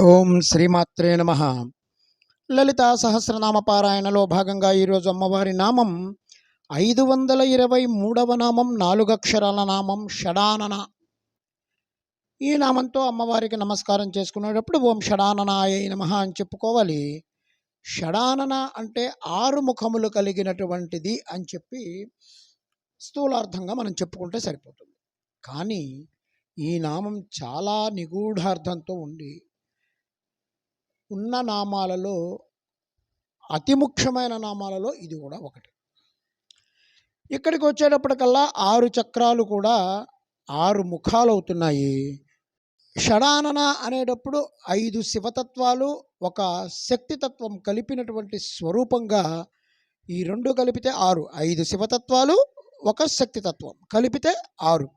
ఓం శ్రీమాత్రే నమ. లలిత సహస్రనామ పారాయణలో భాగంగా ఈరోజు అమ్మవారి నామం ఐదు వందల ఇరవై మూడవ నామం నాలుగు అక్షరాల నామం షడానన. ఈ నామంతో అమ్మవారికి నమస్కారం చేసుకునేటప్పుడు ఓం షడాననాయ నమ అని చెప్పుకోవాలి. షడానన అంటే ఆరు ముఖములు కలిగినటువంటిది అని చెప్పి స్థూలార్థంగా మనం చెప్పుకుంటే సరిపోతుంది. కానీ ఈ నామం చాలా నిగూఢార్థంతో ఉండి ఉన్న నామాలలో అతి ముఖ్యమైన నామాలలో ఇది కూడా ఒకటి. ఇక్కడికి వచ్చేటప్పటికల్లా ఆరు చక్రాలు కూడా ఆరు ముఖాలు అవుతున్నాయి. షడానన అనేటప్పుడు ఐదు శివతత్వాలు ఒక శక్తితత్వం కలిపినటువంటి స్వరూపంగా ఈ రెండు కలిపితే ఆరు. ఐదు శివతత్వాలు ఒక శక్తితత్వం కలిపితే ఆరు.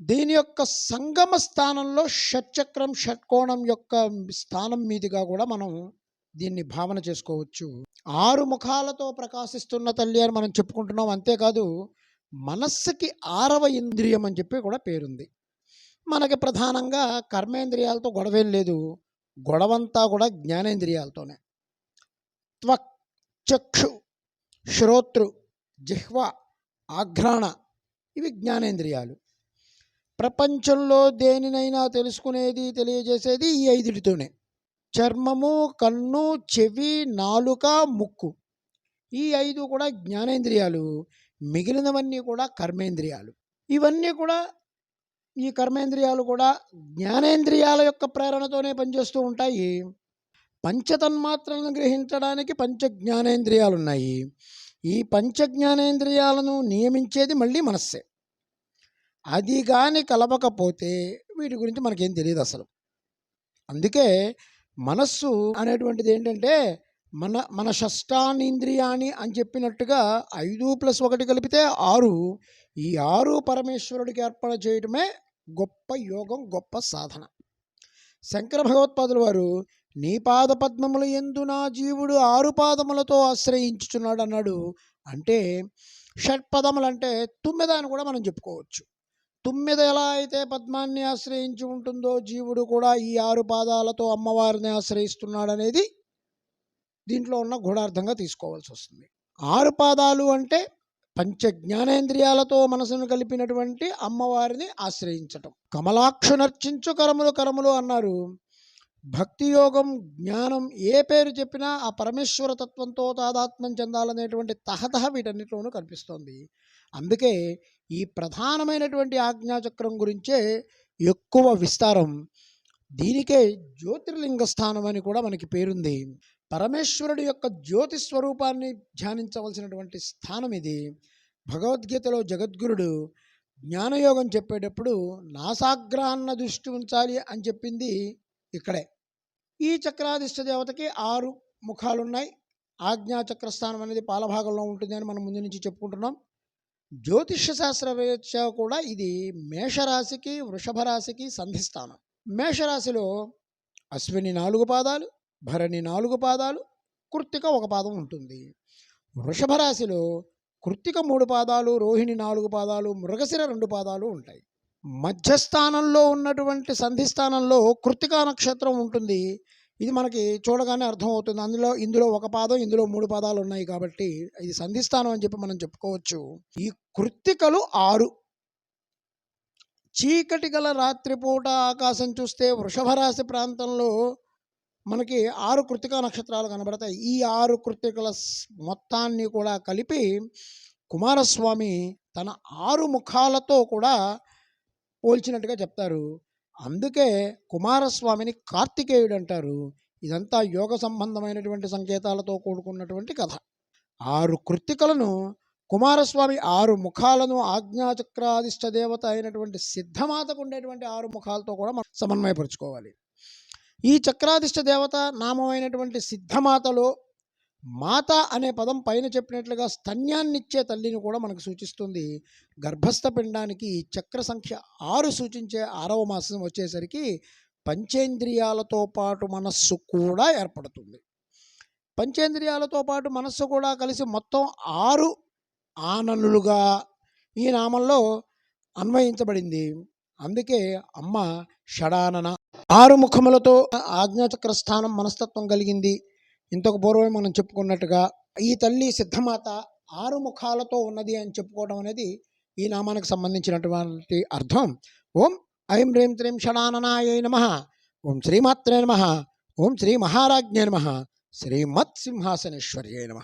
దీని యొక్క సంగమ స్థానంలో షట్చక్రం షట్కోణం యొక్క స్థానం మీదుగా కూడా మనం దీన్ని భావన చేసుకోవచ్చు. ఆరు ముఖాలతో ప్రకాశిస్తున్న తల్లి అని మనం చెప్పుకుంటున్నాం. అంతేకాదు మనస్సుకి ఆరవ ఇంద్రియం అని చెప్పి కూడా పేరుంది. మనకి ప్రధానంగా కర్మేంద్రియాలతో గొడవేం లేదు. గొడవంతా కూడా జ్ఞానేంద్రియాలతోనే. త్వక్ చక్షు శ్రోతృ జిహ్వ ఆఘ్రాణ ఇవి జ్ఞానేంద్రియాలు. ప్రపంచంలో దేనినైనా తెలుసుకునేది తెలియజేసేది ఈ ఐదుటితోనే. చర్మము కన్ను చెవి నాలుక ముక్కు. ఈ ఐదు కూడా జ్ఞానేంద్రియాలు. మిగిలినవన్నీ కూడా కర్మేంద్రియాలు. ఇవన్నీ కూడా ఈ కర్మేంద్రియాలు కూడా జ్ఞానేంద్రియాల యొక్క ప్రేరణతోనే పనిచేస్తూ ఉంటాయి. పంచతన్మాత్రలను గ్రహించడానికి పంచ జ్ఞానేంద్రియాలు ఉన్నాయి ఈ పంచ జ్ఞానేంద్రియాలను నియమించేది మళ్ళీ మనస్సే. అది కానీ కలపకపోతే వీటి గురించి మనకేం తెలియదు అసలు. అందుకే మనస్సు అనేటువంటిది ఏంటంటే మన మన షష్టానింద్రియాని అని చెప్పినట్టుగా ఐదు ప్లస్ ఒకటి కలిపితే ఆరు. ఈ ఆరు పరమేశ్వరుడికి అర్పణ చేయడమే గొప్ప యోగం గొప్ప సాధన. శంకర భగవత్పాదులు వారు నీ పాద పద్మముల ఎందు నా జీవుడు ఆరు పాదములతో ఆశ్రయించుచున్నాడు అన్నాడు అంటే షట్పదములు అంటే తుమ్మెద అని కూడా మనం చెప్పుకోవచ్చు. తుమ్మిద ఎలా అయితే పద్మాన్ని ఆశ్రయించి ఉంటుందో జీవుడు కూడా ఈ ఆరు పాదాలతో అమ్మవారిని ఆశ్రయిస్తున్నాడనేది దీంట్లో ఉన్న గూఢార్థంగా తీసుకోవాల్సి వస్తుంది. ఆరు పాదాలు అంటే పంచ జ్ఞానేంద్రియాలతో మనసును కలిపినటువంటి అమ్మవారిని ఆశ్రయించటం. కమలాక్షు నర్చించు కరములు కరములు అన్నారు. భక్తి యోగం జ్ఞానం ఏ పేరు చెప్పినా ఆ పరమేశ్వర తత్వంతో తాదాత్మ్యం చెందాలనేటువంటి తహతహ వీటన్నిటిలోనూ కనిపిస్తోంది. అందుకే ఈ ప్రధానమైనటువంటి ఆజ్ఞాచక్రం గురించే ఎక్కువ విస్తారం. దీనికే జ్యోతిర్లింగ స్థానం అని కూడా మనకి పేరుంది. పరమేశ్వరుడి యొక్క జ్యోతి స్వరూపాన్ని ధ్యానించవలసినటువంటి స్థానం ఇది. భగవద్గీతలో జగద్గురుడు జ్ఞానయోగం చెప్పేటప్పుడు నాసాగ్రాన్న దృష్టి ఉంచాలి అని చెప్పింది ఇక్కడే. ఈ చక్రాధిష్ట దేవతకి ఆరు ముఖాలున్నాయి. ఆజ్ఞాచక్రస్థానం స్థానం అనేది పాలభాగంలో ఉంటుంది అని మనం ముందు నుంచి చెప్పుకుంటున్నాం. జ్యోతిష్య శాస్త్రవేత్త కూడా ఇది మేషరాశికి వృషభ రాశికి సంధిస్థానం. మేషరాశిలో అశ్విని నాలుగు పాదాలు భరణి నాలుగు పాదాలు కృత్తిక ఒక పాదం ఉంటుంది. వృషభ రాశిలో కృత్తిక మూడు పాదాలు రోహిణి నాలుగు పాదాలు మృగశిర రెండు పాదాలు ఉంటాయి. మధ్యస్థానంలో ఉన్నటువంటి సంధిస్థానంలో కృత్తికా నక్షత్రం ఉంటుంది. ఇది మనకి చూడగానే అర్థమవుతుంది. అందులో ఇందులో ఒక పాదం ఇందులో మూడు పాదాలు ఉన్నాయి కాబట్టి ఇది సంధిస్థానం అని చెప్పి మనం చెప్పుకోవచ్చు. ఈ కృత్తికలు ఆరు. చీకటి గల రాత్రిపూట ఆకాశం చూస్తే వృషభ రాశి ప్రాంతంలో మనకి ఆరు కృతికా నక్షత్రాలు కనబడతాయి. ఈ ఆరు కృతికల మొత్తాన్ని కూడా కలిపి కుమారస్వామి తన ఆరు ముఖాలతో కూడా పోల్చినట్టుగా చెప్తారు. అందుకే కుమారస్వామిని కార్తికేయుడు అంటారు ఇదంతా యోగ సంబంధమైనటువంటి సంకేతాలతో కూడుకున్నటువంటి కథ. ఆరు కృత్తికలను కుమారస్వామి ఆరు ముఖాలను ఆజ్ఞాచక్రాధిష్ట దేవత అయినటువంటి సిద్ధమాతకు ఉండేటువంటి ఆరు ముఖాలతో కూడా మనం సమన్వయపరుచుకోవాలి. ఈ చక్రాధిష్ట దేవత నామమైనటువంటి సిద్ధమాతలో మాత అనే పదం పైన చెప్పినట్లుగా స్తన్యాన్నిచ్చే తల్లిని కూడా మనకు సూచిస్తుంది. గర్భస్థ పిండానికి చక్ర సంఖ్య ఆరు సూచించే ఆరవ మాసం వచ్చేసరికి పంచేంద్రియాలతో పాటు మనస్సు కూడా ఏర్పడుతుంది. పంచేంద్రియాలతో పాటు మనస్సు కూడా కలిసి మొత్తం ఆరు ఆననులుగా ఈ నామంలో అన్వయించబడింది. అందుకే అమ్మ షడానన ఆరు ముఖములతో ఆజ్ఞాచక్ర స్థానం మనస్తత్వం కలిగింది. ఇంతకు పూర్వం మనం చెప్పుకున్నట్టుగా ఈ తల్లి సిద్ధమాత ఆరు ముఖాలతో ఉన్నది అని చెప్పుకోవడం అనేది ఈ నామానికి సంబంధించినటువంటి అర్థం. ఓం ఐం రేం త్రీం షడాననాయ నమ. ఓం శ్రీమాత్రే నమ. ఓం శ్రీ మహారాజ్ఞే నమ. శ్రీమత్ సింహాసనేశ్వర్యే నమ.